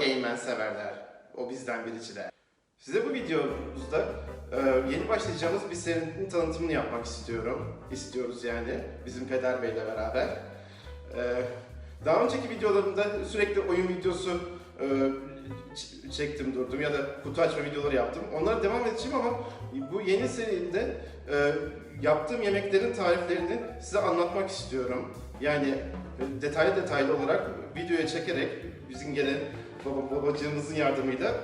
Game severler. O bizden biriciler. Size bu videomuzda e, yeni başlayacağımız bir serinin tanıtımını yapmak istiyorum. İstiyoruz yani bizim Peder Bey'le beraber. E, daha önceki videolarımda sürekli oyun videosu e, çektim durdum ya da kutu açma videoları yaptım. Onlara devam edeceğim ama bu yeni seride e, yaptığım yemeklerin tariflerini size anlatmak istiyorum. Yani e, detaylı detaylı olarak videoya çekerek bizim gene baba, babacığımızın yardımıyla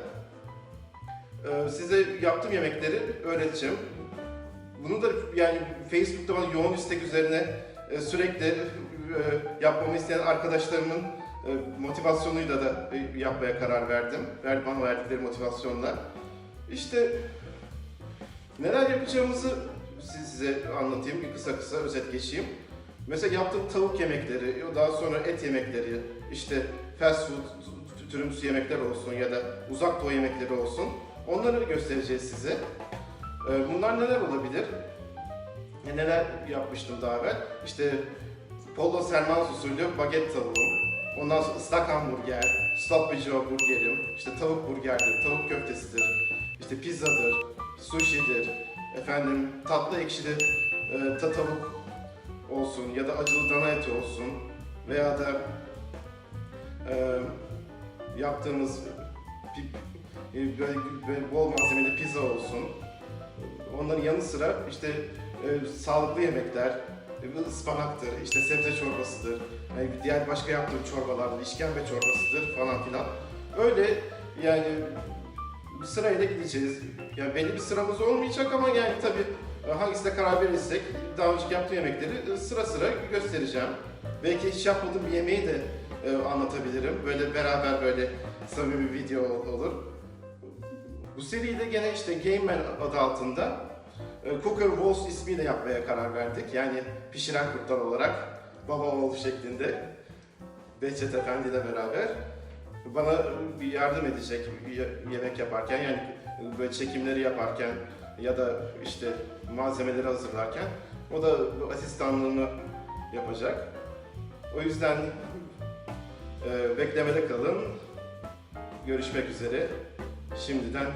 e, size yaptığım yemekleri öğreteceğim. Bunu da yani Facebook'ta bana yoğun istek üzerine e, sürekli e, yapmamı isteyen arkadaşlarımın e, motivasyonuyla da e, yapmaya karar verdim. Ver, bana verdikleri motivasyonla. İşte neler yapacağımızı siz- size anlatayım, bir kısa kısa özet geçeyim. Mesela yaptığım tavuk yemekleri, daha sonra et yemekleri, işte fast food türümsü yemekler olsun ya da uzak doğu yemekleri olsun. Onları göstereceğiz size. Ee, Bunlar neler olabilir? Ya Neler yapmıştım daha evvel? İşte Polo Sermans usulü baget tavuğum. Ondan sonra ıslak hamburger, sloppy burgerim, işte tavuk burgerdir, tavuk köftesidir, işte pizzadır, sushi'dir, efendim tatlı ekşili e, ta tavuk olsun ya da acılı dana eti olsun veya da e, yaptığımız e, böyle, bol malzemeli pizza olsun. Onların yanı sıra işte e, sağlıklı yemekler, e, ıspanaktır, işte sebze çorbasıdır, yani diğer başka yaptığım çorbalardır, işkembe çorbasıdır falan filan. Öyle yani bir sırayla gideceğiz. Yani belli bir sıramız olmayacak ama yani tabii e, hangisine karar verirsek daha önceki yaptığım yemekleri e, sıra sıra göstereceğim. Belki hiç yapmadığım bir yemeği de e, anlatabilirim. Böyle beraber böyle samimi bir video ol- olur. Bu seriyi de gene işte Game Man adı altında Cooker Wars ismiyle yapmaya karar verdik. Yani pişiren kurtlar olarak baba oğul şeklinde Behçet Efendi ile beraber bana bir yardım edecek ye- yemek yaparken yani böyle çekimleri yaparken ya da işte malzemeleri hazırlarken o da asistanlığını yapacak. O yüzden e, beklemede kalın. Görüşmek üzere. Şimdiden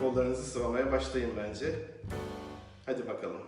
kollarınızı sıvamaya başlayın bence. Hadi bakalım.